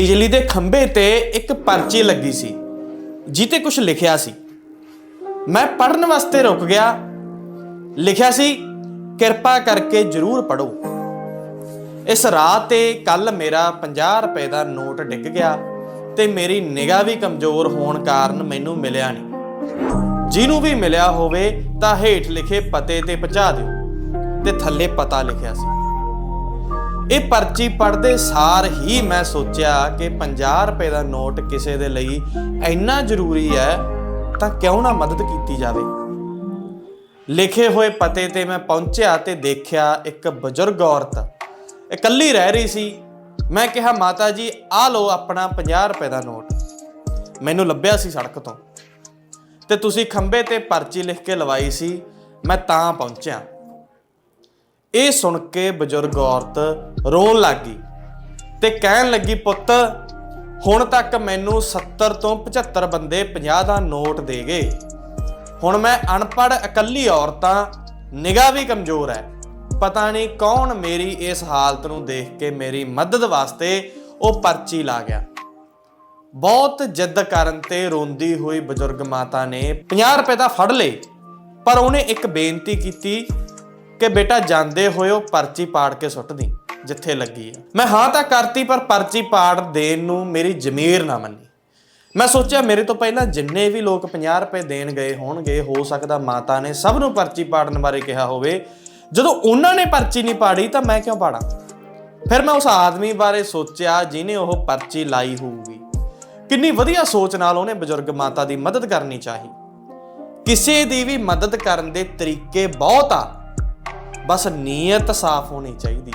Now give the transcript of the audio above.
ਬਿਜਲੀ ਦੇ ਖੰਭੇ ਤੇ ਇੱਕ ਪਰਚੀ ਲੱਗੀ ਸੀ, ਜਿੱਤੇ ਕੁਝ ਲਿਖਿਆ ਸੀ। ਮੈਂ ਪੜਨ ਵਾਸਤੇ ਰੁਕ ਗਿਆ। ਲਿਖਿਆ ਸੀ, ਕਿਰਪਾ ਕਰਕੇ ਜਰੂਰ ਪੜੋ ਇਸ ਰਾਤ ਤੇ ਕੱਲ ਮੇਰਾ 50 ਰੁਪਏ ਦਾ ਨੋਟ ਡਿੱਗ ਗਿਆ ਤੇ ਮੇਰੀ ਨਿਗਾਹ ਵੀ ਕਮਜ਼ੋਰ ਹੋਣ ਕਾਰਨ ਮੈਨੂੰ ਮਿਲਿਆ ਨਹੀਂ। ਜਿਹਨੂੰ ਵੀ ਮਿਲਿਆ ਹੋਵੇ ਤਾਂ ਹੇਠ ਲਿਖੇ ਪਤੇ ਤੇ ਪਹੁੰਚਾ ਦਿਓ ਤੇ ਥੱਲੇ ਪਤਾ ਲਿਖਿਆ ਸੀ। ਇਹ ਪਰਚੀ ਪੜਦੇ ਸਾਰ ਹੀ ਮੈਂ ਸੋਚਿਆ ਕਿ 50 ਰੁਪਏ ਦਾ ਨੋਟ ਕਿਸੇ ਦੇ ਲਈ ਇੰਨਾ ਜ਼ਰੂਰੀ ਹੈ ਤਾਂ ਕਿਉਂ ਨਾ ਮਦਦ ਕੀਤੀ ਜਾਵੇ। ਲਿਖੇ ਹੋਏ ਪਤੇ ਤੇ ਮੈਂ ਪਹੁੰਚਿਆ ਤੇ ਦੇਖਿਆ ਇੱਕ ਬਜ਼ੁਰਗ ਔਰਤ। ਇਕੱਲੀ ਰਹਿ ਰਹੀ ਸੀ। ਮੈਂ ਕਿਹਾ, ਮਾਤਾ ਜੀ ਆ ਲਓ ਆਪਣਾ 50 ਰੁਪਏ ਦਾ ਨੋਟ। ਮੈਨੂੰ ਲੱਭਿਆ ਸੀ ਸੜਕ ਤੋਂ। ਤੇ ਤੁਸੀਂ ਖੰਬੇ ਤੇ ਪਰਚੀ ਲਿਖ ਕੇ ਲਵਾਈ ਸੀ। ਮੈਂ ਤਾਂ ਪਹੁੰਚਿਆ। ਇਹ ਸੁਣ ਕੇ ਬਜ਼ੁਰਗ ਔਰਤ ਰੋਣ ਲੱਗੀ ਤੇ ਕਹਿਣ ਲੱਗੀ, ਪੁੱਤ, ਹੁਣ ਤੱਕ ਮੈਨੂੰ 70 ਤੋਂ 75 ਬੰਦੇ 50 ਦਾ ਨੋਟ ਦੇ ਗਏ। ਹੁਣ ਮੈਂ ਅਨਪੜ੍ਹ, ਇਕੱਲੀ ਔਰਤਾਂ ਨਿਗਾਹ ਵੀ ਕਮਜ਼ੋਰ ਹੈ। ਪਤਾ ਨਹੀਂ ਕੌਣ ਮੇਰੀ ਇਸ ਹਾਲਤ ਨੂੰ ਦੇਖ ਕੇ ਮੇਰੀ ਮਦਦ ਵਾਸਤੇ ਉਹ ਪਰਚੀ ਲਾ ਗਿਆ। ਬਹੁਤ ਜਿੱਦ ਕਰਨ ਤੇ ਰੋਂਦੀ ਹੋਈ ਬਜ਼ੁਰਗ ਮਾਤਾ ਨੇ 50 ਰੁਪਏ ਦਾ ਫੜ ਲਏ, ਪਰ ਉਹਨੇ ਇੱਕ ਬੇਨਤੀ ਕੀਤੀ ਕਿ ਬੇਟਾ ਜਾਂਦੇ ਹੋਏ ਉਹ ਪਰਚੀ ਪਾੜ ਕੇ ਸੁੱਟ ਦੀ ਜਿੱਥੇ ਲੱਗੀ ਆ। ਮੈਂ ਹਾਂ ਤਾਂ ਕਰਤੀ, ਪਰ ਪਰਚੀ ਪਾੜ ਦੇਣ ਨੂੰ ਮੇਰੀ ਜ਼ਮੀਰ ਨਾ ਮੰਨੀ। ਮੈਂ ਸੋਚਿਆ ਮੇਰੇ ਤੋਂ ਪਹਿਲਾਂ ਜਿੰਨੇ ਵੀ ਲੋਕ 50 ਰੁਪਏ ਦੇਣ ਗਏ ਹੋਣਗੇ, ਹੋ ਸਕਦਾ ਮਾਤਾ ਨੇ ਸਭ ਨੂੰ ਪਰਚੀ ਪਾੜਨ ਬਾਰੇ ਕਿਹਾ ਹੋਵੇ। ਜਦੋਂ ਉਹਨਾਂ ਨੇ ਪਰਚੀ ਨਹੀਂ ਪਾੜੀ, ਤਾਂ ਮੈਂ ਕਿਉਂ ਪਾੜਾਂ? ਫਿਰ ਮੈਂ ਉਸ ਆਦਮੀ ਬਾਰੇ ਸੋਚਿਆ, ਜਿਨੇ ਉਹ ਪਰਚੀ ਲਾਈ ਹੋਊਗੀ। ਕਿੰਨੀ ਵਧੀਆ ਸੋਚ ਨਾਲ ਉਹਨੇ ਬਜ਼ੁਰਗ ਮਾਤਾ ਦੀ ਮਦਦ ਕਰਨੀ ਚਾਹੀ। ਕਿਸੇ ਦੀ ਵੀ ਮਦਦ ਕਰਨ ਦੇ ਤਰੀਕੇ ਬਹੁਤ ਆ। ਬਸ ਨੀਅਤ ਸਾਫ਼ ਹੋਣੀ ਚਾਹੀਦੀ